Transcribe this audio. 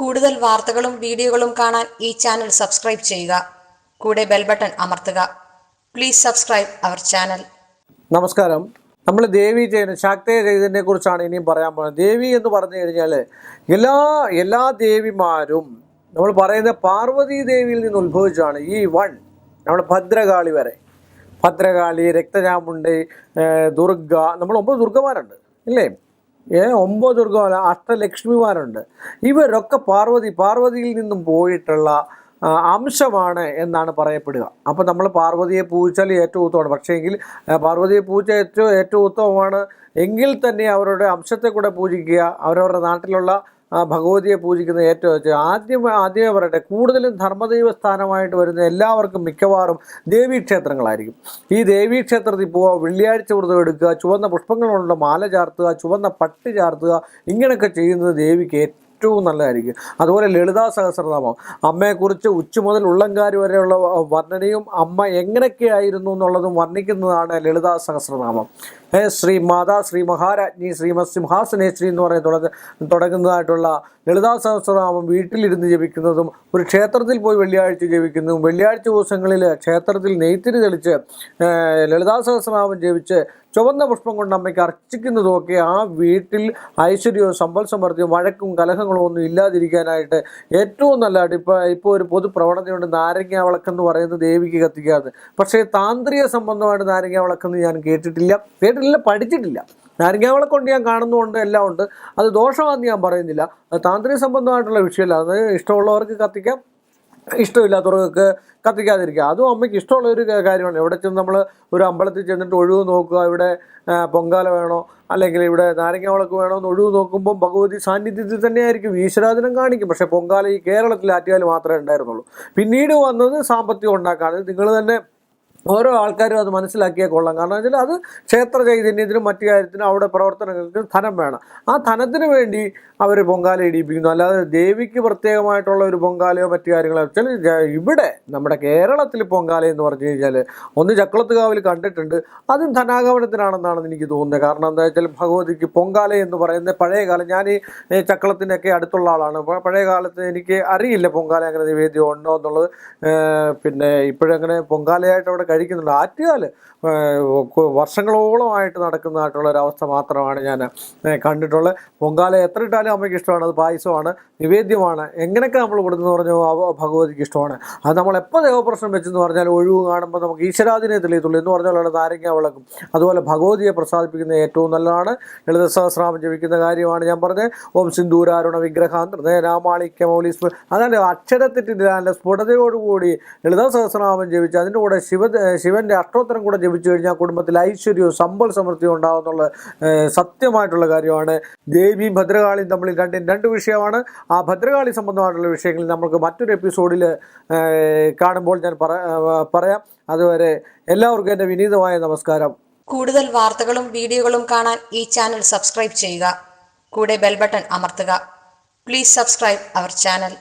കൂടുതൽ വാർത്തകളും വീഡിയോകളും കാണാൻ ഈ ചാനൽ സബ്സ്ക്രൈബ് ചെയ്യുക. കൂടെ ബെൽ ബട്ടൺ അമർത്തുക. Please subscribe our channel. നമസ്കാരം. നമ്മൾ ദേവി ചെയ്യുന്ന ശാക്തയ ചെയ്തതിനെ കുറിച്ചാണ് ഇനിയും പറയാൻ പോകുന്നത്. ദേവി എന്ന് പറഞ്ഞു കഴിഞ്ഞാൽ എല്ലാ എല്ലാ ദേവിമാരും നമ്മൾ പറയുന്ന പാർവതി ദേവിയിൽ നിന്ന് ഉത്ഭവിച്ചാണ് ഈ വൺ നമ്മൾ ഭദ്രകാളി വരെ. ഭദ്രകാളി രക്തചാമുണ്ടി ദുർഗ നമ്മൾ ഒമ്പത് ദുർഗമാരുണ്ട് ഇല്ലേ? ഒമ്പത് ദുർഗ അഷ്ടലക്ഷ്മിമാരുണ്ട്. ഇവരൊക്കെ പാർവതി പാർവതിയിൽ നിന്നും പോയിട്ടുള്ള അംശമാണ് എന്നാണ് പറയപ്പെടുക. അപ്പോൾ നമ്മൾ പാർവതിയെ പൂജിച്ചാൽ ഏറ്റവും ഉത്തമമാണ്. പക്ഷേ എങ്കിൽ പാർവതിയെ പൂജ ഏറ്റവും ഏറ്റവും ഉത്തമമാണ് എങ്കിൽ തന്നെ അവരുടെ അംശത്തെ കൂടെ പൂജിക്കുക അവരവരുടെ നാട്ടിലുള്ള ഭഗവതിയെ പൂജിക്കുന്ന ഏറ്റവും ആദ്യം ആദ്യമേ പറയട്ടെ കൂടുതലും ധർമ്മദൈവ സ്ഥാനമായിട്ട് വരുന്ന എല്ലാവർക്കും മിക്കവാറും ദേവീക്ഷേത്രങ്ങളായിരിക്കും. ഈ ദേവീക്ഷേത്രത്തിൽ പോവുക വെള്ളിയാഴ്ച വ്രതം എടുക്കുക ചുവന്ന പുഷ്പങ്ങൾ കൊണ്ടുള്ള മാല ചാർത്തുക ചുവന്ന പട്ട് ചാർത്തുക ഇങ്ങനെയൊക്കെ ചെയ്യുന്നത് ദേവിക്ക് ഏറ്റവും നല്ലതായിരിക്കും. അതുപോലെ ലളിതാ സഹസ്രനാമം. അമ്മയെക്കുറിച്ച് ഉച്ച മുതൽ ഉള്ളങ്കാരി വരെയുള്ള വർണനയും അമ്മ എങ്ങനെയൊക്കെയായിരുന്നു എന്നുള്ളതും വർണിക്കുന്നതാണ് ലളിതാ സഹസ്രനാമം. ശ്രീ മാതാ ശ്രീ മഹാരാജ്ഞി ശ്രീമത് സിംഹാസനേശ്വരി എന്ന് പറയുന്ന തുടങ്ങ തുടങ്ങുന്നതായിട്ടുള്ള ലളിതാ സഹസ്രനാമം വീട്ടിലിരുന്ന് ജപിക്കുന്നതും ഒരു ക്ഷേത്രത്തിൽ പോയി വെള്ളിയാഴ്ച ജപിക്കുന്നതും വെള്ളിയാഴ്ച ദിവസങ്ങളിൽ ക്ഷേത്രത്തിൽ നെയ്ത്തിരി തെളിച്ച് ലളിതാ സഹസ്രനാമം ജപിച്ച് ചുവന്ന പുഷ്പം കൊണ്ട് അമ്മയ്ക്ക് അർച്ചിക്കുന്നതും ഒക്കെ ആ വീട്ടിൽ ഐശ്വര്യവും സമ്പൽ സമൃദ്ധിയും വഴക്കും കലഹങ്ങളും ഒന്നും ഇല്ലാതിരിക്കാനായിട്ട് ഏറ്റവും നല്ലതായിട്ട് ഇപ്പോൾ ഇപ്പോൾ ഒരു പൊതു പ്രവണതയുണ്ട് നാരങ്ങ വിളക്കെന്ന് പറയുന്നത് ദേവിക്ക് കത്തിക്കാതെ. പക്ഷേ താന്ത്രിക സംബന്ധമായിട്ട് നാരങ്ങ വിളക്കെന്ന് ഞാൻ കേട്ടിട്ടില്ല. കേട്ടിട്ടില്ല. പഠിച്ചിട്ടില്ല. നാരങ്ങാവിളെ കൊണ്ട് ഞാൻ കാണുന്നുണ്ട് എല്ലാം ഉണ്ട്. അത് ദോഷമാണെന്ന് ഞാൻ പറയുന്നില്ല. അത് താന്ത്രിക സംബന്ധമായിട്ടുള്ള വിഷയമല്ല. അത് ഇഷ്ടമുള്ളവർക്ക് കത്തിക്കാം ഇഷ്ടമില്ലാത്തവർക്ക് കത്തിക്കാതിരിക്കുക അതും അമ്മയ്ക്ക് ഇഷ്ടമുള്ള ഒരു കാര്യമാണ്. എവിടെ ചെന്ന് നമ്മൾ ഒരു അമ്പലത്തിൽ ചെന്നിട്ട് ഒഴിവ് നോക്കുക ഇവിടെ പൊങ്കാല വേണോ അല്ലെങ്കിൽ ഇവിടെ നാരങ്ങ വിളക്ക് വേണോ എന്ന് ഒഴിവ് നോക്കുമ്പോൾ ഭഗവതി സാന്നിധ്യത്തിൽ തന്നെയായിരിക്കും. ഈശ്വരാധനം കാണിക്കും. പക്ഷേ പൊങ്കാല ഈ കേരളത്തിൽ ആറ്റുകാൽ മാത്രമേ ഉണ്ടായിരുന്നുള്ളൂ. പിന്നീട് വന്നത് സാമ്പത്തികം ഉണ്ടാക്കാണ്. നിങ്ങൾ തന്നെ ഓരോ ആൾക്കാരും അത് മനസ്സിലാക്കിയാൽ കൊള്ളാം. കാരണം വെച്ചാൽ അത് ക്ഷേത്ര ചൈതന്യത്തിനും മറ്റു കാര്യത്തിനും അവിടെ പ്രവർത്തനങ്ങൾക്കും ധനം വേണം. ആ ധനത്തിന് വേണ്ടി അവർ പൊങ്കാല ഇടിയിപ്പിക്കുന്നു. അല്ലാതെ ദേവിക്ക് പ്രത്യേകമായിട്ടുള്ള ഒരു പൊങ്കാലയോ മറ്റു കാര്യങ്ങളോ വെച്ചാൽ ഇവിടെ നമ്മുടെ കേരളത്തിൽ പൊങ്കാല എന്ന് പറഞ്ഞു കഴിഞ്ഞാൽ ഒന്ന് ചക്കുളത്തുകാവിൽ കണ്ടിട്ടുണ്ട്. അതും ധനാഗമനത്തിനാണെന്നാണ് എനിക്ക് തോന്നുന്നത്. കാരണം എന്താ വെച്ചാൽ ഭഗവതിക്ക് പൊങ്കാല എന്ന് പറയുന്ന പഴയ കാലം ഞാൻ ഈ ചക്കളത്തിനൊക്കെ അടുത്തുള്ള ആളാണ്. പഴയ കാലത്ത് എനിക്ക് അറിയില്ല പൊങ്കാല അങ്ങനെ നിവേദ്യം ഉണ്ടോ എന്നുള്ളത്. പിന്നെ ഇപ്പോഴങ്ങനെ പൊങ്കാലയായിട്ട് അവിടെ കഴിക്കുന്നുണ്ട്. ആറ്റുകാൽ വർഷങ്ങളോളമായിട്ട് നടക്കുന്നതായിട്ടുള്ള ഒരവസ്ഥ മാത്രമാണ് ഞാൻ കണ്ടിട്ടുള്ളത്. പൊങ്കാല എത്ര ഇട്ടാലും അമ്മയ്ക്ക് ഇഷ്ടമാണ്. അത് പായസമാണ് നിവേദ്യമാണ്. എങ്ങനെയൊക്കെ നമ്മൾ കൊടുത്തെന്ന് പറഞ്ഞു ഭഗവതിക്ക് ഇഷ്ടമാണ്. അത് നമ്മൾ എപ്പോൾ ദേവപ്രശ്നം വെച്ചെന്ന് പറഞ്ഞാൽ ഒഴിവ് കാണുമ്പോൾ നമുക്ക് ഈശ്വരാദിനെ തെളിയത്തുള്ളൂ. എന്ന് പറഞ്ഞാൽ അവിടെ നാരങ്ങ വിളക്കും. അതുപോലെ ഭഗവതിയെ പ്രസാദിപ്പിക്കുന്ന ഏറ്റവും നല്ലതാണ്. ലളിത സഹസ്രാമം ജപിക്കുന്ന കാര്യമാണ് ഞാൻ പറഞ്ഞത്. ഓം സിന്ദൂരാരുണ വിഗ്രഹാന്തർ രാമാളിക്യ മൗലി സ്മ അതായത് അക്ഷരത്തെറ്റില്ല നല്ല സ്ഫുടതയോടുകൂടി ലളിത സഹസ്രാമം ജപിച്ച് അതിന്റെ കൂടെ ശിവ ശിവന്റെ അഷ്ടോത്തരം കൂടെ ജപിച്ചു കഴിഞ്ഞാൽ കുടുംബത്തിൽ ഐശ്വര്യവും സമ്പൽ സമൃദ്ധിയും ഉണ്ടാകുന്നുള്ള സത്യമായിട്ടുള്ള കാര്യമാണ്. ദേവിയും ഭദ്രകാളിയും തമ്മിൽ രണ്ടും രണ്ട് വിഷയമാണ്. ആ ഭദ്രകാളി സംബന്ധമായിട്ടുള്ള വിഷയങ്ങളിൽ നമുക്ക് മറ്റൊരു എപ്പിസോഡിൽ കാണുമ്പോൾ ഞാൻ പറയാം. അതുവരെ എല്ലാവർക്കും എന്റെ വിനീതമായ നമസ്കാരം. കൂടുതൽ വാർത്തകളും വീഡിയോകളും കാണാൻ ഈ ചാനൽ സബ്സ്ക്രൈബ് ചെയ്യുക. കൂടെ ബെൽബട്ടൺ അമർത്തുക. Please subscribe our channel.